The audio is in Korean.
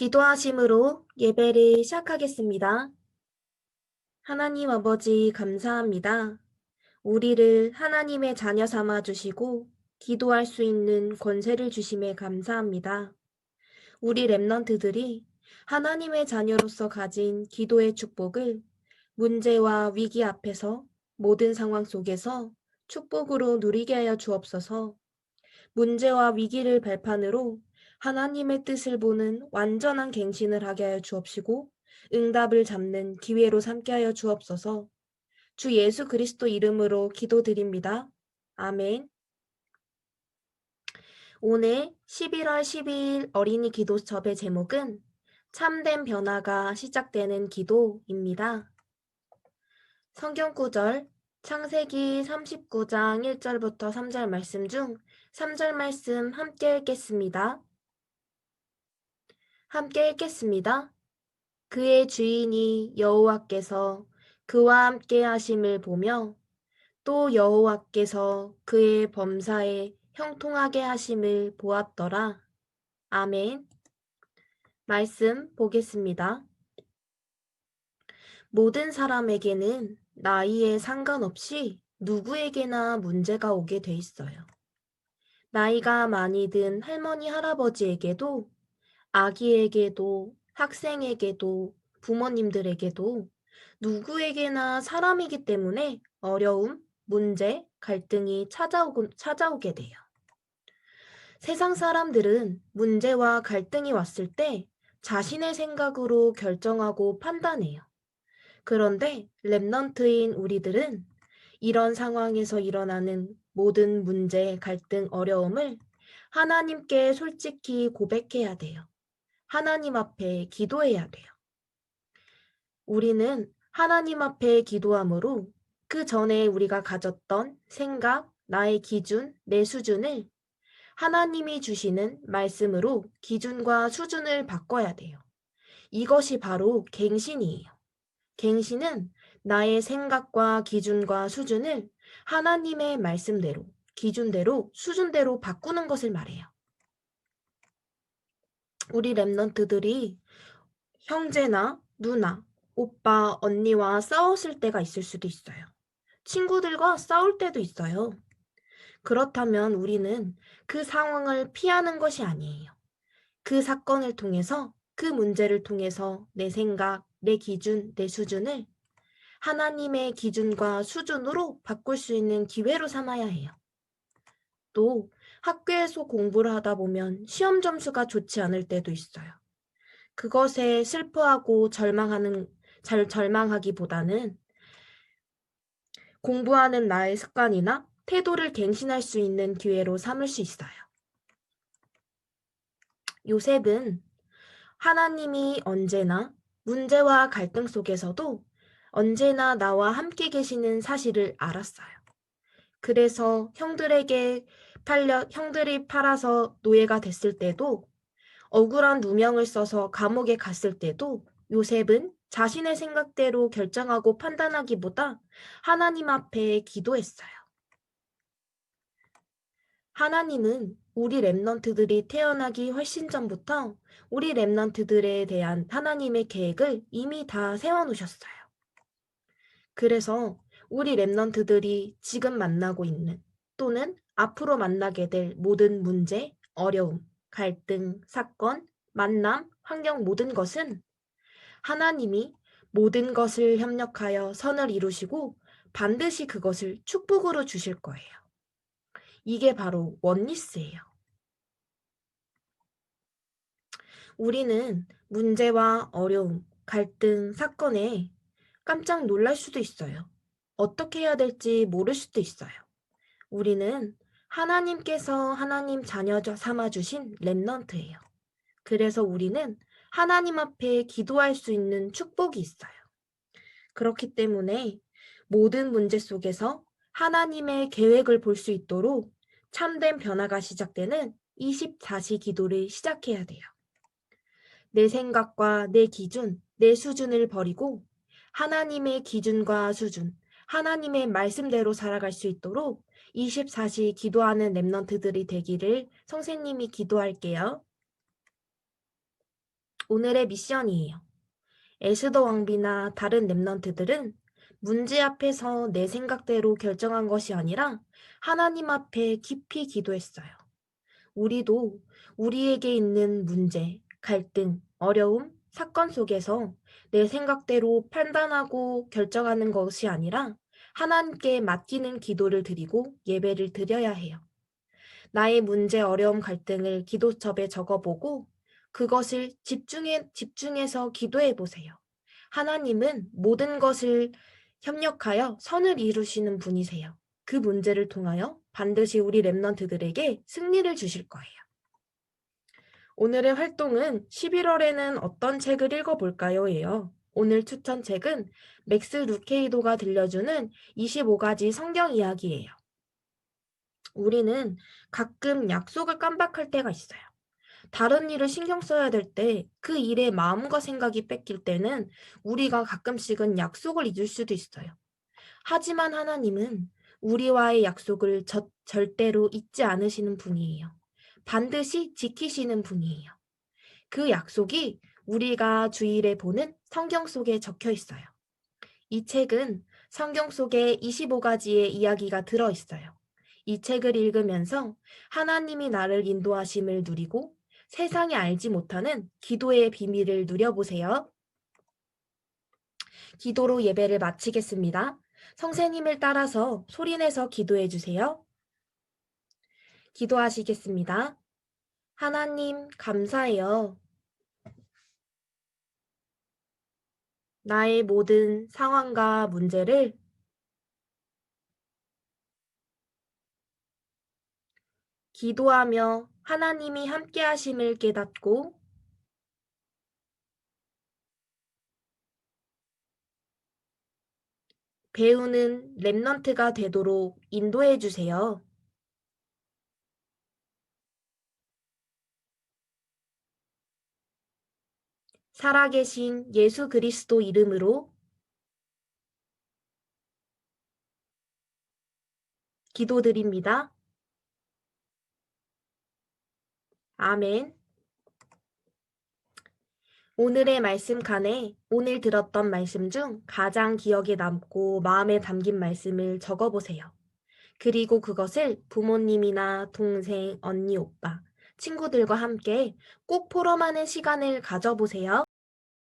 기도하심으로 예배를 시작하겠습니다. 하나님 아버지 감사합니다. 우리를 하나님의 자녀 삼아 주시고 기도할 수 있는 권세를 주심에 감사합니다. 우리 랩런트들이 하나님의 자녀로서 가진 기도의 축복을 문제와 위기 앞에서 모든 상황 속에서 축복으로 누리게 하여 주옵소서. 문제와 위기를 발판으로 하나님의 뜻을 보는 완전한 갱신을 하게 하여 주옵시고 응답을 잡는 기회로 삼게 하여 주옵소서. 주 예수 그리스도 이름으로 기도드립니다. 아멘. 오늘 11월 12일 어린이 기도 접의 제목은 참된 변화가 시작되는 기도입니다. 성경 구절 창세기 39장 1절부터 3절 말씀 중 3절 말씀 함께 읽겠습니다. 함께 읽겠습니다. 그의 주인이 여호와께서 그와 함께 하심을 보며 또 여호와께서 그의 범사에 형통하게 하심을 보았더라. 아멘. 말씀 보겠습니다. 모든 사람에게는 나이에 상관없이 누구에게나 문제가 오게 돼 있어요. 나이가 많이 든 할머니, 할아버지에게도, 아기에게도, 학생에게도, 부모님들에게도 누구에게나 사람이기 때문에 어려움, 문제, 갈등이 찾아오고, 찾아오게 돼요. 세상 사람들은 문제와 갈등이 왔을 때 자신의 생각으로 결정하고 판단해요. 그런데 랩넌트인 우리들은 이런 상황에서 일어나는 모든 문제, 갈등, 어려움을 하나님께 솔직히 고백해야 돼요. 하나님 앞에 기도해야 돼요. 우리는 하나님 앞에 기도함으로 그 전에 우리가 가졌던 생각, 나의 기준, 내 수준을 하나님이 주시는 말씀으로 기준과 수준을 바꿔야 돼요. 이것이 바로 갱신이에요. 갱신은 나의 생각과 기준과 수준을 하나님의 말씀대로, 기준대로, 수준대로 바꾸는 것을 말해요. 우리 랩런트들이 형제나 누나, 오빠, 언니와 싸웠을 때가 있을 수도 있어요. 친구들과 싸울 때도 있어요. 그렇다면 우리는 그 상황을 피하는 것이 아니에요. 그 사건을 통해서, 그 문제를 통해서 내 생각, 내 기준, 내 수준을 하나님의 기준과 수준으로 바꿀 수 있는 기회로 삼아야 해요. 또 학교에서 공부를 하다 보면 시험 점수가 좋지 않을 때도 있어요. 그것에 슬퍼하고 절망하는 잘 절망하기보다는 공부하는 나의 습관이나 태도를 갱신할 수 있는 기회로 삼을 수 있어요. 요셉은 하나님이 언제나 문제와 갈등 속에서도 언제나 나와 함께 계시는 사실을 알았어요. 그래서 형들에게 팔려 형들이 팔아서 노예가 됐을 때도 억울한 누명을 써서 감옥에 갔을 때도 요셉은 자신의 생각대로 결정하고 판단하기보다 하나님 앞에 기도했어요. 하나님은 우리 랩넌트들이 태어나기 훨씬 전부터 우리 랩넌트들에 대한 하나님의 계획을 이미 다 세워놓으셨어요. 그래서 우리 랩넌트들이 지금 만나고 있는 또는 앞으로 만나게 될 모든 문제, 어려움, 갈등, 사건, 만남, 환경 모든 것은 하나님이 모든 것을 협력하여 선을 이루시고 반드시 그것을 축복으로 주실 거예요. 이게 바로 원리스예요. 우리는 문제와 어려움, 갈등, 사건에 깜짝 놀랄 수도 있어요. 어떻게 해야 될지 모를 수도 있어요. 우리는 하나님께서 하나님 자녀 삼아주신 랩넌트예요. 그래서 우리는 하나님 앞에 기도할 수 있는 축복이 있어요. 그렇기 때문에 모든 문제 속에서 하나님의 계획을 볼 수 있도록 참된 변화가 시작되는 24시 기도를 시작해야 돼요. 내 생각과 내 기준, 내 수준을 버리고 하나님의 기준과 수준, 하나님의 말씀대로 살아갈 수 있도록 24시 기도하는 랩넌트들이 되기를 성세님이 기도할게요. 오늘의 미션이에요. 에스더 왕비나 다른 랩넌트들은 문제 앞에서 내 생각대로 결정한 것이 아니라 하나님 앞에 깊이 기도했어요. 우리도 우리에게 있는 문제, 갈등, 어려움, 사건 속에서 내 생각대로 판단하고 결정하는 것이 아니라 하나님께 맡기는 기도를 드리고 예배를 드려야 해요. 나의 문제, 어려움, 갈등을 기도첩에 적어보고 그것을 집중해, 집중해서 기도해 보세요. 하나님은 모든 것을 협력하여 선을 이루시는 분이세요. 그 문제를 통하여 반드시 우리 랩런트들에게 승리를 주실 거예요. 오늘의 활동은 11월에는 어떤 책을 읽어볼까요? 예요. 오늘 추천 책은 맥스 루케이도가 들려주는 25가지 성경 이야기예요. 우리는 가끔 약속을 깜박할 때가 있어요. 다른 일을 신경 써야 될 때 그 일에 마음과 생각이 뺏길 때는 우리가 가끔씩은 약속을 잊을 수도 있어요. 하지만 하나님은 우리와의 약속을 저, 절대로 잊지 않으시는 분이에요. 반드시 지키시는 분이에요. 그 약속이 우리가 주일에 보는 성경 속에 적혀 있어요. 이 책은 성경 속에 25가지의 이야기가 들어 있어요. 이 책을 읽으면서 하나님이 나를 인도하심을 누리고 세상이 알지 못하는 기도의 비밀을 누려보세요. 기도로 예배를 마치겠습니다. 성세님을 따라서 소리내서 기도해 주세요. 기도하시겠습니다. 하나님, 감사해요. 나의 모든 상황과 문제를 기도하며 하나님이 함께 하심을 깨닫고 배우는 랩넌트가 되도록 인도해 주세요. 살아계신 예수 그리스도 이름으로 기도드립니다. 아멘. 오늘의 말씀 칸에 오늘 들었던 말씀 중 가장 기억에 남고 마음에 담긴 말씀을 적어보세요. 그리고 그것을 부모님이나 동생, 언니, 오빠, 친구들과 함께 꼭 포럼하는 시간을 가져보세요.